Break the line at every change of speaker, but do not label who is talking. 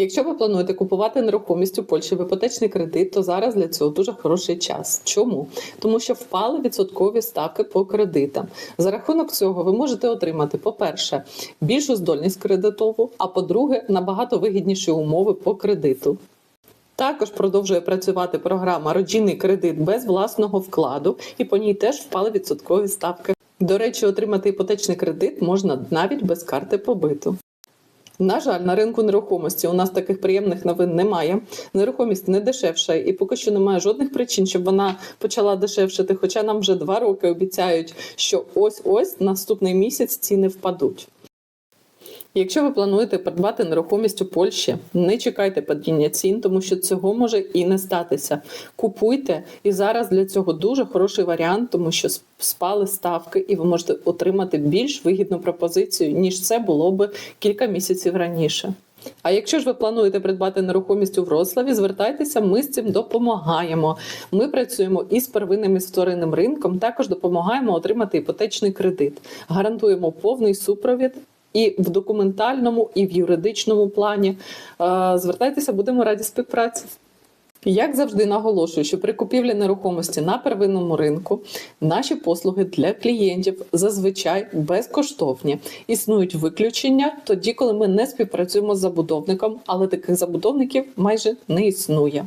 Якщо ви плануєте купувати нерухомість у Польщі в іпотечний кредит, то зараз для цього дуже хороший час. Чому? Тому що впали відсоткові ставки по кредитам. За рахунок цього ви можете отримати, по-перше, більшу здольність кредитову, а по-друге, набагато вигідніші умови по кредиту. Також продовжує працювати програма Родинний кредит без власного вкладу, і по ній теж впали відсоткові ставки. До речі, отримати іпотечний кредит можна навіть без карти побиту. На жаль, на ринку нерухомості у нас таких приємних новин немає. Нерухомість не дешевша, і поки що немає жодних причин, щоб вона почала дешевшити. Хоча нам вже два роки обіцяють, що ось ось наступний місяць ціни впадуть. Якщо ви плануєте придбати нерухомість у Польщі, не чекайте падіння цін, тому що цього може і не статися. Купуйте, і зараз для цього дуже хороший варіант, тому що спали ставки, і ви можете отримати більш вигідну пропозицію, ніж це було би кілька місяців раніше. А якщо ж ви плануєте придбати нерухомість у Вроцлаві, звертайтеся, ми з цим допомагаємо. Ми працюємо із первинним і вторинним ринком, також допомагаємо отримати іпотечний кредит, гарантуємо повний супровід. І в документальному, і в юридичному плані Е, звертайтеся, будемо раді співпраці. Як завжди наголошую, що при купівлі нерухомості на первинному ринку наші послуги для клієнтів зазвичай безкоштовні. Існують виключення тоді, коли ми не співпрацюємо з забудовником, але таких забудовників майже не існує.